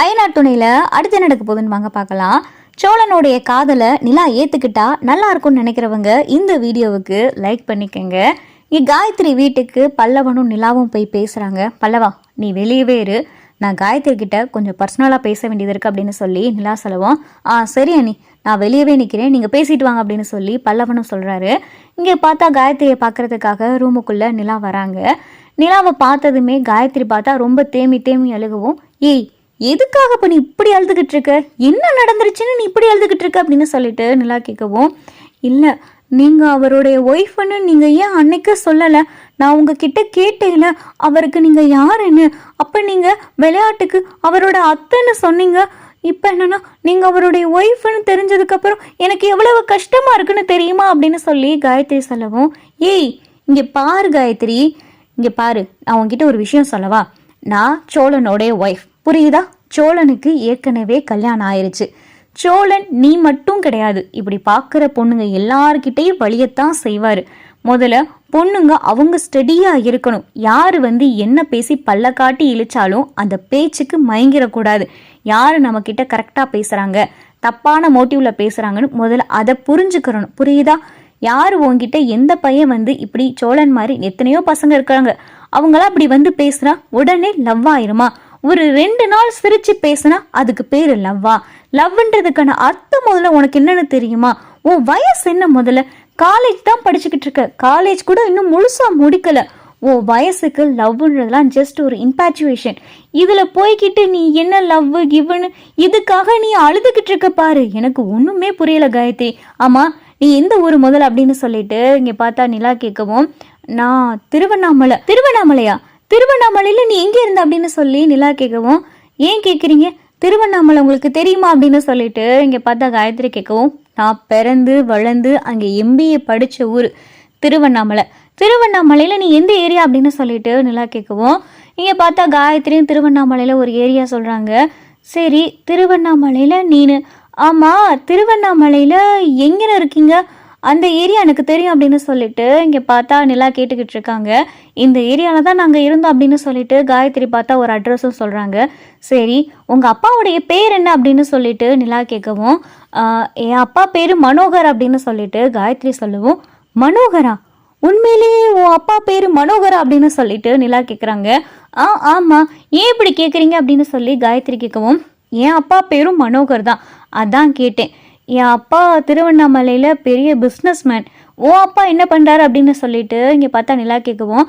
அயனார் துணையில அடுத்து நடக்க போகுதுன்னு வாங்க பார்க்கலாம். சோழனுடைய காதலை நிலா ஏத்துக்கிட்டா நல்லா இருக்கும்னு நினைக்கிறவங்க இந்த வீடியோவுக்கு லைக் பண்ணிக்கங்க. இங்க காயத்ரி வீட்டுக்கு பல்லவனும் நிலாவும் போய் பேசுறாங்க. பல்லவா நீ வெளியவே இரு. நான் காயத்ரி கிட்ட கொஞ்சம் பர்சனலாக பேச வேண்டியது இருக்கு அப்படின்னு சொல்லி நிலா சொல்லுவோம் ஆ சரி அண்ணி நான் வெளியவே நிற்கிறேன் நீங்கள் பேசிட்டு வாங்க அப்படின்னு சொல்லி பல்லவனும் சொல்கிறாரு இங்கே பார்த்தா காயத்ரியை பார்க்கறதுக்காக ரூமுக்குள்ளே நிலா வராங்க. நிலாவை பார்த்ததுமே காயத்ரி பார்த்தா ரொம்ப தேமி தேமி அழுகவும். ஏய் எதுக்காக இப்போ நீ இப்படி அழுதுகிட்டு இருக்க? என்ன நடந்துருச்சுன்னு நீ இப்படி அழுதுகிட்டு இருக்க அப்படின்னு சொல்லிட்டு நிலா கேட்கவும் இல்லை நீங்கள் அவருடைய ஒய்ஃப்னு நீங்கள் ஏன் அன்னைக்கு சொல்லலை? நான் உங்ககிட்ட கேட்டேன்ல அவருக்கு நீங்கள் யாருன்னு? அப்போ நீங்கள் விளையாட்டுக்கு அவரோட அத்தைன்னு சொன்னீங்க. இப்போ என்னன்னா நீங்கள் அவருடைய ஒய்ஃப்னு தெரிஞ்சதுக்கப்புறம் எனக்கு எவ்வளவு கஷ்டமாக இருக்குன்னு தெரியுமா? அப்படின்னு சொல்லி காயத்ரி சொல்லவும் ஏய் இங்கே பாரு காயத்ரி. இங்கே பாரு நான் உங்ககிட்ட ஒரு விஷயம் சொல்லவா? நான் சோழனுடைய ஒய்ஃப் புரியுதா? சோழனுக்கு ஏற்கனவே கல்யாணம் ஆயிருச்சு. சோழன் நீ மட்டும் கிடையாது. இப்படி பார்க்குற பொண்ணுங்க எல்லார்கிட்டையும் வழியத்தான் செய்வார். முதல்ல பொண்ணுங்க அவங்க ஸ்டடியாக இருக்கணும். யார் வந்து என்ன பேசி பல்ல காட்டி இழிச்சாலும் அந்த பேச்சுக்கு மயங்கிடக்கூடாது யார் நம்மக்கிட்ட கரெக்டாக பேசுகிறாங்க தப்பான மோட்டிவில் பேசுகிறாங்கன்னு முதல்ல அதை புரிஞ்சுக்கிறணும். புரியுதா? யார் உன்கிட்ட எந்த பையன் வந்து இப்படி சோழன் மாதிரி எத்தனையோ பசங்க இருக்கிறாங்க அவங்களாம் அப்படி வந்து பேசுகிறா உடனே லவ் ஆயிருமா? ஒரு ரெண்டு நாள் சிரிச்சு பேசுனா அதுக்கு பேர் லவ்வா. லவ்ன்றதுக்கான அர்த்தம் முதல்ல உனக்கு என்னன்னு தெரியுமா? உன் வயசு என்ன முதல்ல? காலேஜ் தான் படிச்சுக்கிட்டு இருக்க. காலேஜ் கூட இன்னும் முழுசா முடிக்கல. ஓ வயசுக்கு லவ்ன்றதுலாம் ஜஸ்ட் ஒரு இம்பேச்சுவேஷன் இதில் போய்கிட்டு நீ என்ன லவ் கிவ்னு இதுக்காக நீ அழுதுகிட்டு இருக்க பாரு. எனக்கு ஒன்றுமே புரியல காயத்ரி. ஆமாம் நீ எந்த ஊர் முதல் அப்படின்னு சொல்லிட்டு இங்கே பார்த்தா நிலா கேட்கவும் நான் திருவண்ணாமலை. திருவண்ணாமலையா? திருவண்ணாமலையில் நீ எங்கே இருந்த அப்படின்னு சொல்லி நிலா கேட்கவும் ஏன் கேட்குறீங்க திருவண்ணாமலை உங்களுக்கு தெரியுமா? அப்படின்னு சொல்லிட்டு இங்கே பார்த்தா காயத்ரி கேட்கவும் நான் பிறந்து வளர்ந்து அங்கே எம்பிஏ படித்த ஊர் திருவண்ணாமலை. திருவண்ணாமலையில் நீ எந்த ஏரியா? அப்படின்னு சொல்லிட்டு நிலா கேட்கவும் இங்கே பார்த்தா காயத்ரியும் திருவண்ணாமலையில் ஒரு ஏரியா சொல்கிறாங்க சரி திருவண்ணாமலையில் நீனு. ஆமாம் திருவண்ணாமலையில் எங்கே இருக்கீங்க? அந்த ஏரியா எனக்கு தெரியும் அப்படின்னு சொல்லிட்டு இங்கே பார்த்தா நிலா கேட்டுக்கிட்டு இருக்காங்க. இந்த ஏரியாவில் தான் நாங்கள் இருந்தோம் அப்படின்னு சொல்லிட்டு காயத்ரி பார்த்தா ஒரு அட்ரஸும் சொல்கிறாங்க சரி உங்கள் அப்பாவுடைய பேர் என்ன அப்படின்னு சொல்லிட்டு நிலா கேட்கவும் என் அப்பா பேர் மனோகர் அப்படின்னு சொல்லிட்டு காயத்ரி சொல்லவும் மனோகரா? உண்மையிலேயே உன் அப்பா பேர் மனோகரா? அப்படின்னு சொல்லிட்டு நிலா கேட்குறாங்க. ஆ ஆமாம் ஏன் இப்படி கேட்குறீங்க? அப்படின்னு சொல்லி காயத்ரி கேட்கவும் என் அப்பா பேரும் மனோகர் தான். அதான் கேட்டேன். என் அப்பா திருவண்ணாமலையில் பெரிய பிஸ்னஸ்மேன் ஓ அப்பா என்ன பண்ணுறாரு அப்படின்னு சொல்லிட்டு இங்கே பார்த்தா நிலா கேட்குவோம்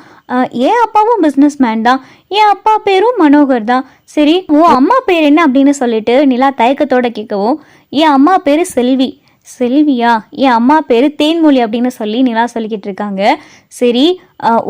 என் அப்பாவும் பிஸ்னஸ் மேன் தான். என் அப்பா பேரும் மனோகர் தான். சரி ஓ அம்மா பேர் என்ன அப்படின்னு சொல்லிட்டு நிலா தயக்கத்தோட கேட்கவும் என் அம்மா பேர் செல்வி. செல்வியா? என் அம்மா பேர் தேன்மொழி அப்படின்னு சொல்லி நிலா சொல்லிக்கிட்டு இருக்காங்க. சரி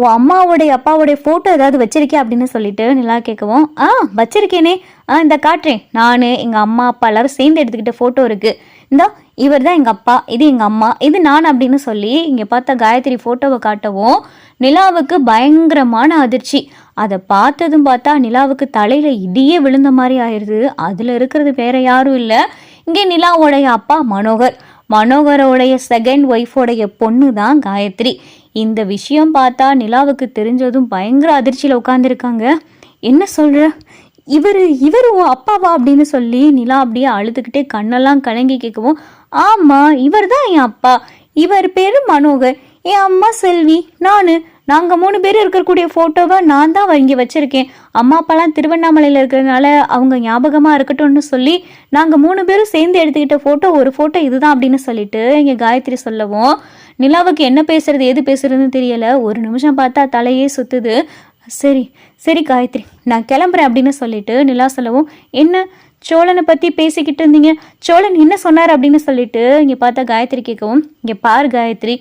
உன் அம்மாவுடைய அப்பாவுடைய ஃபோட்டோ ஏதாவது வச்சிருக்கியா அப்படின்னு சொல்லிட்டு நிலா கேட்கவும் ஆ வச்சிருக்கேனே. ஆ இந்த காட்டுறேன். நான் எங்கள் அம்மா அப்பா எல்லாரும் சேர்ந்து எடுத்துக்கிட்ட ஃபோட்டோ இருக்குது இந்தா இவர் தான் எங்கள் அப்பா இது எங்கள் அம்மா இது நான் அப்படின்னு சொல்லி இங்கே பார்த்தா காயத்ரி ஃபோட்டோவை காட்டவும் நிலாவுக்கு பயங்கரமான அதிர்ச்சி. அதை பார்த்ததும் பார்த்தா நிலாவுக்கு தலையில் இடியே விழுந்த மாதிரி ஆயிடுது. அதில் இருக்கிறது வேற யாரும் இல்லை. இங்கே நிலாவோடைய அப்பா மனோகர். மனோகரோடைய செகண்ட் ஒய்ஃபோடைய பொண்ணு தான் காயத்ரி. இந்த விஷயம் பார்த்தா நிலாவுக்கு தெரிஞ்சதும் பயங்கர அதிர்ச்சியில் உட்காந்துருக்காங்க என்ன சொல்கிற இவர் இவர் உன் அப்பாவா அப்படின்னு சொல்லி நிலா அப்படியே அழுதுகிட்டே கண்ணெல்லாம் கலங்கி கேட்கவும் ஆமாம் இவர் தான் என் அப்பா. இவர் பேர் மனோகர். என் அம்மா செல்வி. நான் நாங்கள் மூணு பேர் இருக்கக்கூடிய ஃபோட்டோவை நான் தான் இங்கே வச்சுருக்கேன். அம்மா அப்பாலாம் திருவண்ணாமலையில் இருக்கிறதுனால அவங்க ஞாபகமாக இருக்கட்டும்னு சொல்லி நாங்கள் மூணு பேரும் சேர்ந்து எடுத்துக்கிட்ட ஃபோட்டோ ஒரு ஃபோட்டோ இதுதான் அப்படின்னு சொல்லிட்டு இங்கே காயத்ரி சொல்லவும் நிலாவுக்கு என்ன பேசுறது எது பேசுறதுன்னு தெரியல. ஒரு நிமிஷம் பார்த்தா தலையே சுத்துது. சரி சரி காயத்ரி நான் கிளம்புறேன் அப்படின்னு சொல்லிட்டு நிலா சொல்லவும் என்ன சோழனை பற்றி பேசிக்கிட்டு இருந்தீங்க? சோழன் என்ன சொன்னார் அப்படின்னு சொல்லிட்டு இங்கே பார்த்தா காயத்ரி கேட்கவும் இங்கே பார் காயத்ரி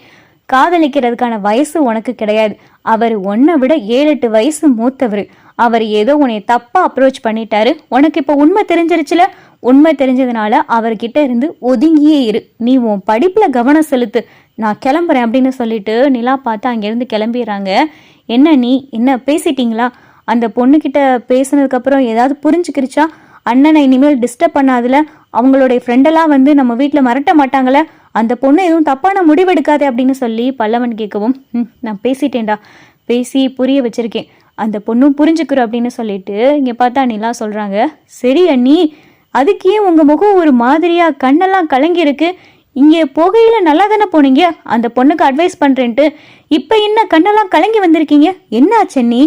காதலிக்கிறதுக்கான வயசு உனக்கு கிடையாது. அவர் ஒன்றை விட ஏழு எட்டு வயசு மூத்தவர். அவர் ஏதோ உன்னை தப்பாக அப்ரோச் பண்ணிட்டாரு. உனக்கு இப்போ உண்மை தெரிஞ்சிருச்சுல? உண்மை தெரிஞ்சதுனால அவர்கிட்ட இருந்து ஒதுங்கியே இரு. நீ உன் படிப்பில் கவனம் செலுத்து. நான் கிளம்புறேன் அப்படின்னு சொல்லிட்டு நிலா பார்த்து அங்கேருந்து கிளம்பிடுறாங்க. என்ன நீ? என்ன பேசிட்டீங்களா? அந்த பொண்ணுக்கிட்ட பேசினதுக்கப்புறம் ஏதாவது புரிஞ்சுக்கிருச்சா? அண்ணனை இனிமேல் டிஸ்டர்ப் பண்ணாதுல. அவங்களுடைய ஃப்ரெண்டெல்லாம் வந்து நம்ம வீட்டில் மிரட்ட மாட்டாங்கள அந்த பொண்ணு எதுவும் தப்பான முடிவெடுக்காதே அப்படின்னு சொல்லி பல்லவன் கேட்கவும் நான் பேசிட்டேன்டா. பேசி புரிய வச்சிருக்கேன். அந்த பொண்ணும் புரிஞ்சுக்கிறோம் அப்படின்னு சொல்லிட்டு இங்கே பார்த்தா நிலா சொல்கிறாங்க சரி அண்ணி அதுக்கு ஏன் உங்கள் முகம் ஒரு மாதிரியாக கண்ணெல்லாம் கலங்கி இருக்கு இங்கே போகையில் நல்லா தானே போனீங்க? அந்த பொண்ணுக்கு அட்வைஸ் பண்ணுறேன்ட்டு இப்போ என்ன கண்ணெல்லாம் கலங்கி வந்திருக்கீங்க? என்ன சென்னி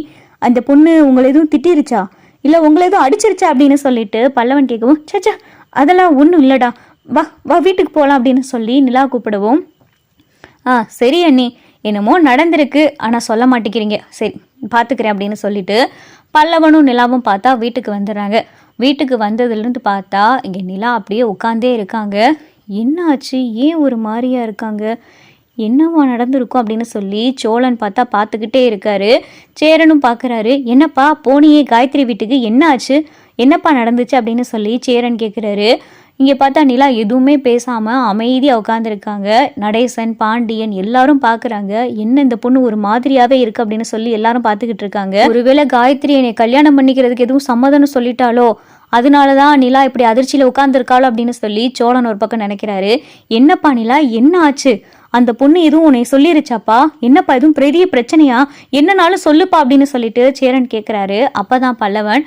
அந்த பொண்ணு உங்களை எதுவும் திட்டிருச்சா? இல்லை உங்களை எதுவும் அடிச்சிருச்சா அப்படின்னு சொல்லிட்டு பல்லவன் கேட்கவும் சச்சா அதெல்லாம் ஒன்றும் இல்லைடா. வா வா வீட்டுக்கு போகலாம் அப்படின்னு சொல்லி நிலா கூப்பிடவும். ஆ சரி அண்ணி. என்னமோ நடந்திருக்கு. ஆனால் சொல்ல மாட்டேங்கிறீங்க. சரி பார்த்துக்கிறேன் அப்படின்னு சொல்லிட்டு பல்லவனும் நிலாவும் பார்த்தா வீட்டுக்கு வந்துடுறாங்க. வீட்டுக்கு வந்ததுலேருந்து பார்த்தா இங்கே நிலா அப்படியே உட்காந்தே இருக்காங்க. என்ன ஆச்சு ஏன் ஒரு மாதிரியா இருக்காங்க? என்னவா நடந்திருக்கும் அப்படின்னு சொல்லி சோழன் பார்த்தா பார்த்துக்கிட்டே இருக்காரு. சேரனும் பார்க்குறாரு என்னப்பா போனியே காயத்ரி வீட்டுக்கு என்ன ஆச்சு என்னப்பா நடந்துச்சு? அப்படின்னு சொல்லி சேரன் கேட்குறாரு இங்கே பார்த்தா நிலா எதுவுமே பேசாமல் அமைதியாக உட்காந்துருக்காங்க நடேசன் பாண்டியன் எல்லாரும் பார்க்குறாங்க. என்ன இந்த பொண்ணு ஒரு மாதிரியாகவே இருக்கு அப்படின்னு சொல்லி எல்லாரும் பார்த்துக்கிட்டு இருக்காங்க. ஒருவேளை காயத்ரி என்னை கல்யாணம் பண்ணிக்கிறதுக்கு எதுவும் சம்மதம்னு சொல்லிட்டாலோ? அதனால தான் நிலா இப்படி அதிர்ச்சியில் உட்காந்துருக்காளோ அப்படின்னு சொல்லி சோழன் ஒரு பக்கம் நினைக்கிறாரு. என்னப்பா நிலா என்ன ஆச்சு? அந்த பொண்ணு எதுவும் உன்னை சொல்லிருச்சாப்பா? என்னப்பா எதுவும் பெரிய பிரச்சனையா? என்னனாலும் சொல்லுப்பா அப்படின்னு சொல்லிட்டு சேரன் கேட்குறாரு அப்பதான் பல்லவன்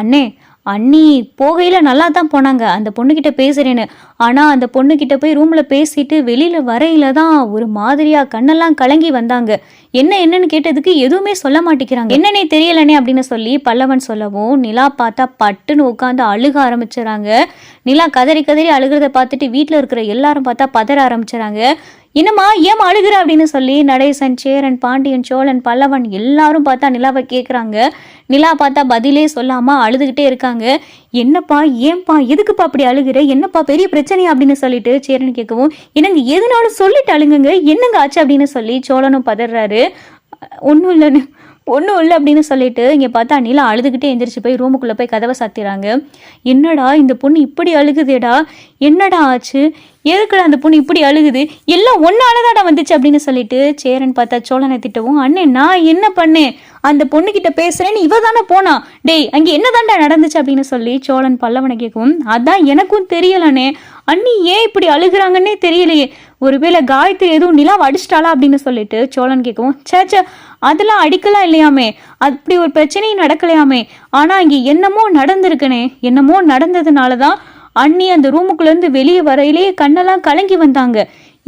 அண்ணே அண்ணி போகையில் நல்லா தான் போனாங்க. அந்த பொண்ணுக்கிட்ட பேசுகிறேன்னு ஆனால் அந்த பொண்ணுக்கிட்ட போய் ரூமில் பேசிட்டு வெளியில் வரையில தான் ஒரு மாதிரியாக கண்ணெல்லாம் கலங்கி வந்தாங்க. என்ன என்னன்னு கேட்டதுக்கு எதுவுமே சொல்ல மாட்டேங்கிறாங்க. என்னன்னே தெரியலனே அப்படின்னு சொல்லி பல்லவன் சொல்லவும் நிலா பார்த்தா பட்டுன்னு உட்காந்து அழுக ஆரம்பிச்சுறாங்க. நிலா கதறி கதறி அழுகிறத பார்த்துட்டு வீட்டில் இருக்கிற எல்லாரும் பார்த்தா பதற ஆரம்பிச்சுறாங்க. என்னம்மா ஏமா அழுகிற அப்படின்னு சொல்லி நடேசன் சேரன் பாண்டியன் சோழன் பல்லவன் எல்லாரும் பார்த்தா நிலாவை கேட்குறாங்க நிலா பார்த்தா பதிலே சொல்லாம அழுதுகிட்டே இருக்காங்க. என்னப்பா ஏன்பா எதுக்குப்பா அப்படி அழுகுற? என்னப்பா பெரிய பிரச்சனையா அப்படின்னு சொல்லிட்டு சேரன் கேட்கவும் என்னங்க எதுனாலும் சொல்லிட்டு அழுங்குங்க என்னங்க ஆச்சு அப்படின்னு சொல்லி சோழனும் பதறாரு. ஒன்றும் இல்லைன்னு. ஒன்றும் இல்லை அப்படின்னு சொல்லிட்டு இங்கே பார்த்தா நிலா அழுதுகிட்டே எந்திரிச்சு போய் ரூமுக்குள்ளே போய் கதவை சாத்திடுறாங்க என்னடா இந்த பொண்ணு இப்படி அழுகுதேடா? என்னடா ஆச்சு? எதுக்குடா அந்த பொண்ணு இப்படி அழுகுது? எல்லாம் ஒன்னாலதாடா வந்துச்சு அப்படின்னு சொல்லிட்டு சேரன் பார்த்தா சோழனை திட்டவும் அண்ணே நான் என்ன பண்ணேன்? அந்த பொண்ணுக்கிட்ட பேசுறேன்னு இவ தானே போனா? டேய் அங்கே என்னதான்டா நடந்துச்சு? அப்படின்னு சொல்லி சோழன் பல்லவனை கேட்கவும் அதான் எனக்கும் தெரியலண்ணே. அண்ணி ஏன் இப்படி அழுகுறாங்கன்னே தெரியலையே. ஒருவேளை காயத்ரி எதுவும் நிலாவை அடிச்சிட்டாளா? அப்படின்னு சொல்லிட்டு சோழன் கேட்கவும் சேச்சா அதெல்லாம் அடிக்கலாம் இல்லையாமே? அப்படி ஒரு பிரச்சனையும் நடக்கலையாமே? ஆனால் இங்கே என்னமோ நடந்திருக்கனே. என்னமோ நடந்ததுனால தான் அண்ணி அந்த ரூமுக்குள்ளேருந்து வெளியே வரையிலேயே கண்ணெல்லாம் கலங்கி வந்தாங்க.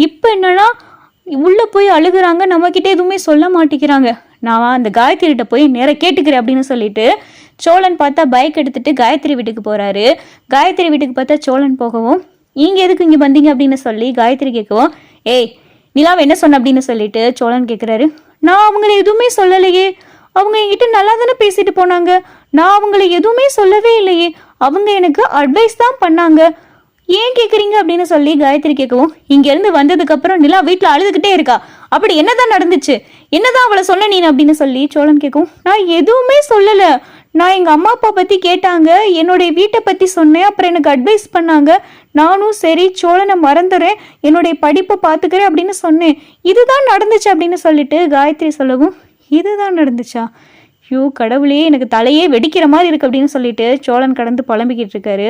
இப்போ என்னன்னா உள்ளே போய் அழுகுறாங்க. நம்மக்கிட்ட எதுவுமே சொல்ல மாட்டேங்கிறாங்க. நான் அந்த காயத்ரிகிட்ட போய் நேராக கேட்டுக்கிறேன் அப்படின்னு சொல்லிட்டு சோழன் பார்த்தா பைக் எடுத்துட்டு காயத்ரி வீட்டுக்கு போகிறாரு காயத்ரி வீட்டுக்கு பார்த்தா சோழன் போகவும் இங்கே எதுக்கு இங்கே வந்தீங்க? அப்படின்னு சொல்லி காயத்ரி கேட்கவும் ஏய் நிலாவை என்ன சொன்ன? அப்படின்னு சொல்லிட்டு சோழன் கேட்குறாரு. நான் அவங்கள எதுவுமே சொல்லலையே. அவங்க என்கிட்ட நல்லா தானே பேசிட்டு போனாங்க. நான் அவங்கள எதுவுமே சொல்லவே இல்லையே. அவங்க எனக்கு அட்வைஸ் தான் பண்ணாங்க. ஏன் கேட்குறீங்க அப்படின்னு சொல்லி காயத்ரி கேட்கவும் இங்கேருந்து வந்ததுக்கப்புறம் நிலா வீட்டில் அழுதுகிட்டே இருக்கா. அப்படி என்னதான் நடந்துச்சு? என்னதான் அவளை சொன்ன நீ? அப்படின்னு சொல்லி சோழன் கேட்கவும் நான் எதுவுமே சொல்லலை. நான் எங்கள் அம்மா அப்பா பற்றி கேட்டாங்க என்னுடைய வீட்டை பற்றி சொன்னேன் அப்புறம் எனக்கு அட்வைஸ் பண்ணாங்க. நானும் சரி சோழனை மறந்துடுறேன் என்னுடைய படிப்பை பார்த்துக்கிறேன் அப்படின்னு சொன்னேன். இதுதான் நடந்துச்சு அப்படின்னு சொல்லிட்டு காயத்ரி சொல்லவும் இதுதான் நடந்துச்சா? ஐயோ கடவுளே எனக்கு தலையே வெடிக்கிற மாதிரி இருக்கு அப்படின்னு சொல்லிட்டு சோழன் கடந்து புலம்பிக்கிட்டு இருக்காரு.